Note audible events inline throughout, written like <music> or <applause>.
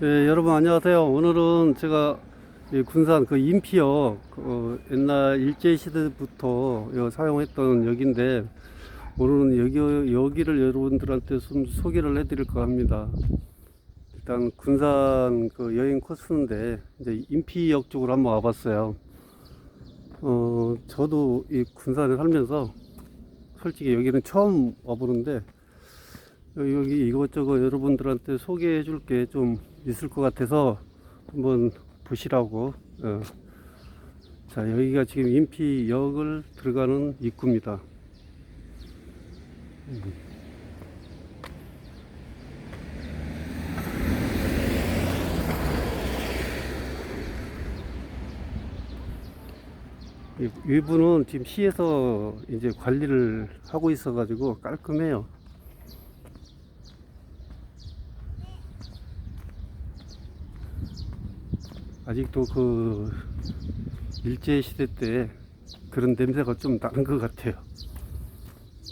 네, 여러분 안녕하세요. 오늘은 제가 이 군산 그 인피역 어, 옛날 일제 시대부터 여- 사용했던 역인데 오늘은 여기 여기를 여러분들한테 좀 소개를 해드릴까 합니다. 일단 군산 그 여행 코스인데 이제 인피역 쪽으로 한번 와봤어요. 어 저도 이 군산에 살면서 솔직히 여기는 처음 와보는데 여기, 이것저것 여러분들한테 소개해 줄 게 좀 있을 것 같아서 한번 보시라고. 어. 자, 여기가 지금 인피역을 들어가는 입구입니다. 위부는 지금 시에서 이제 관리를 하고 있어 가지고 깔끔해요. 아직도 그 일제 시대 때 그런 냄새가 좀 나는 것 같아요.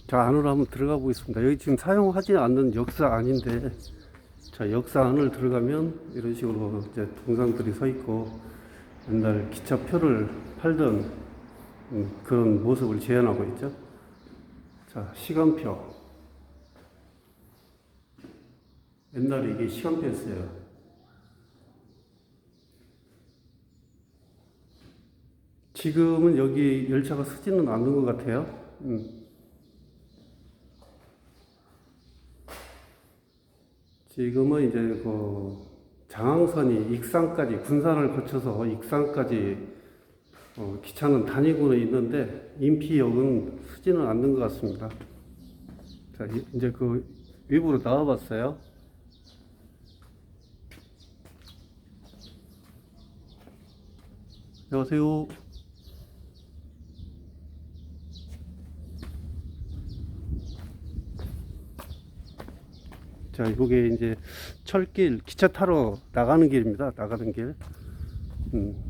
자 안으로 한번 들어가 보겠습니다. 여기 지금 사용하지 않는 역사 아닌데 자 역사 안을 들어가면 이런 식으로 이제 동상들이 서 있고 옛날 기차표를 팔던 음, 그런 모습을 재현하고 있죠. 자 시간표 옛날에 이게 시간표였어요. 지금은 여기 열차가 서지는 않는 것 같아요. 음. 지금은 이제 그 장항선이 익산까지 군산을 거쳐서 익산까지 어, 기차는 다니고는 있는데 인피역은 서지는 않는 것 같습니다. 자 이- 이제 그 외부로 나와봤어요. 안녕하세요. 자, 이게 이제 철길, 기차 타러 나가는 길입니다. 나가는 길. 음.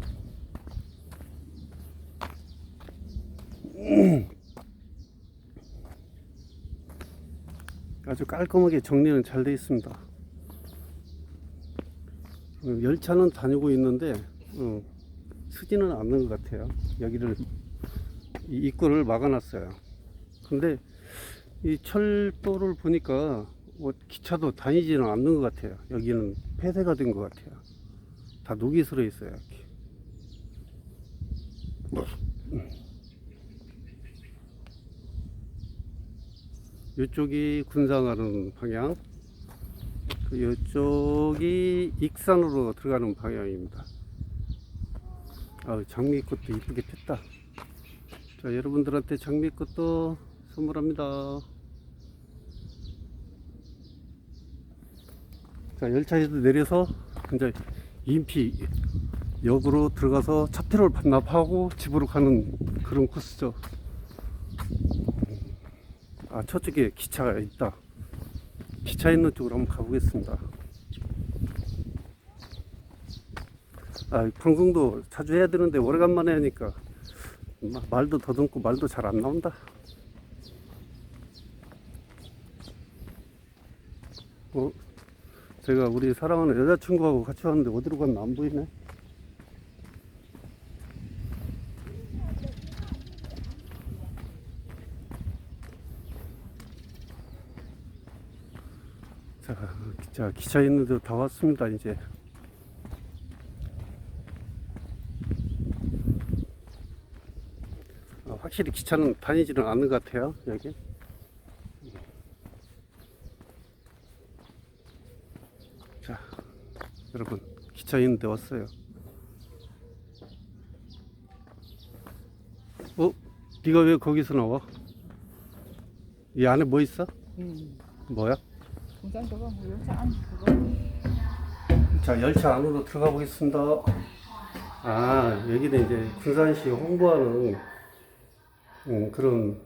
<clears throat> 아주 깔끔하게 정리는 잘 돼 있습니다. 어, 열차는 다니고 있는데 어, 쓰지는 않는 것 같아요. 여기를 이 입구를 막아놨어요. 근데 이 철도를 보니까 뭐 기차도 다니지는 않는 것 같아요. 여기는 폐쇄가 된 것 같아요. 다 녹이 슬어 있어요. 이렇게. 이쪽이 군산 가는 방향, 그 이쪽이 익산으로 들어가는 방향입니다. 아, 장미꽃도 이쁘게 폈다. 자, 여러분들한테 장미꽃도 선물합니다. 자, 열차에서 내려서 이제 인피 역으로 들어가서 차표를 반납하고 집으로 가는 그런 코스죠. 아, 저쪽에 기차가 있다. 기차 있는 쪽으로 한번 가보겠습니다. 아, 방송도 자주 해야 되는데 오래간만에 하니까 마- 말도 더듬고 말도 잘 안 나온다. 어, 제가 우리 사랑하는 여자친구하고 같이 왔는데 어디로 갔나 안 보이네. 자, 자 기차 있는 데 다 왔습니다 이제. 어, 확실히 기차는 다니지는 않는 것 같아요 여기. 자, 여러분 기차 있는 데 왔어요. 어? 네가 왜 거기서 나와? 이 안에 뭐 있어? 음, 뭐야? 공장 저거 뭐 열차 안 그거 자 열차 안으로 들어가 보겠습니다. 아 여기는 이제 군산시 홍보하는 음, 그런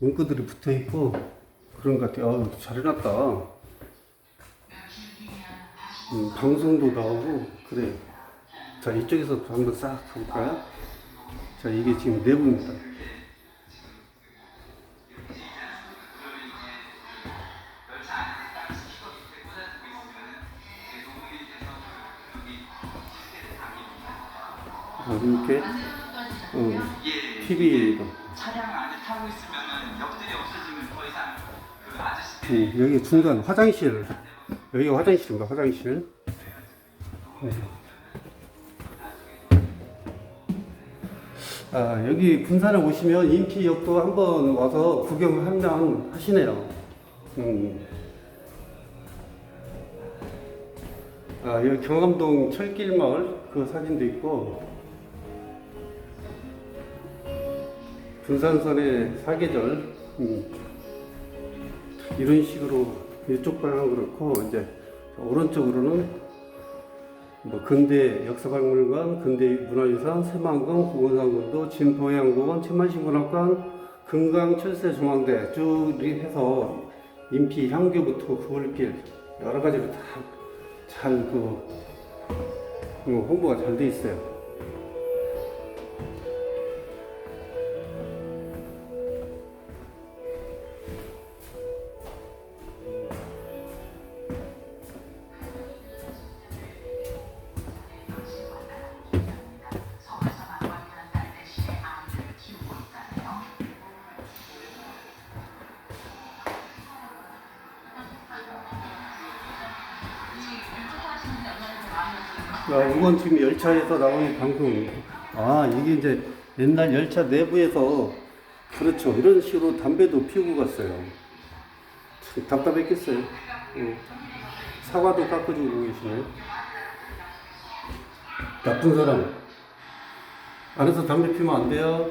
문구들이 붙어 있고 그런 것 같아요. 어, 잘 해놨다. 음, 방송도 나오고 그래. 자 이쪽에서 한번 싹 볼까요? 자 이게 지금 내부입니다. 아, 이렇게 어, TV입니다. 음, 어, 여기 중간 화장실 여기가 화장실입니다 화장실 네. 아 여기 군산에 오시면 인피역도 한번 와서 구경 한장 하시네요 음. 아 여기 경암동 철길마을 그 사진도 있고 군산선의 사계절 음. 이런 식으로 이쪽 방향 그렇고 이제 오른쪽으로는 뭐 근대 역사박물관, 근대 문화유산, 새만금, 고건상군도, 진도해양공원, 천만신문학관, 금강 철새 중앙대 쭉 이렇게 해서 인피 향교부터 구월길 여러 가지로 다 잘 그 홍보가 잘 돼 있어요. 야, 이건 지금 열차에서 나오는 방송. 아, 이게 이제 옛날 열차 내부에서 그렇죠. 이런 식으로 담배도 피우고 갔어요. 참 답답했겠어요. 응. 사과도 깎아주고 계시네. 나쁜 사람. 안에서 담배 피우면 안 돼요.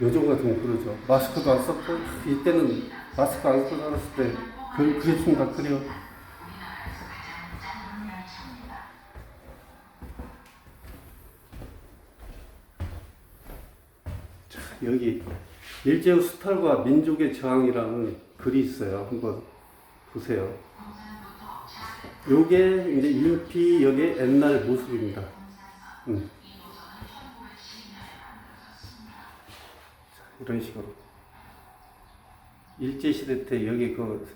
요즘 같으면 그러죠. 마스크도 안 썼고, 이때는 마스크 안 쓰고 살았을 때, 그, 그게 심각해요. 여기 일제후 수탈과 민족의 저항이라는 글이 있어요. 한번 보세요. 요게 이제 인피역의 옛날 모습입니다. 음. 자, 이런 식으로 일제 시대 때 여기 그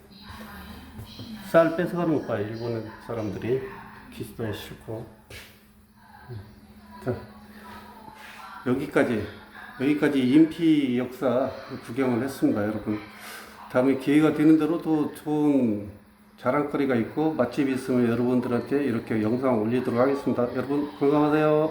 쌀 뺏어가는 것 봐요. 일본 사람들이 기스도에 싣고. 음. 자, 여기까지 여기까지 인피 역사 구경을 했습니다, 여러분. 다음에 기회가 되는 대로 또 좋은 자랑거리가 있고 맛집이 있으면 여러분들한테 이렇게 영상 올리도록 하겠습니다. 여러분 건강하세요.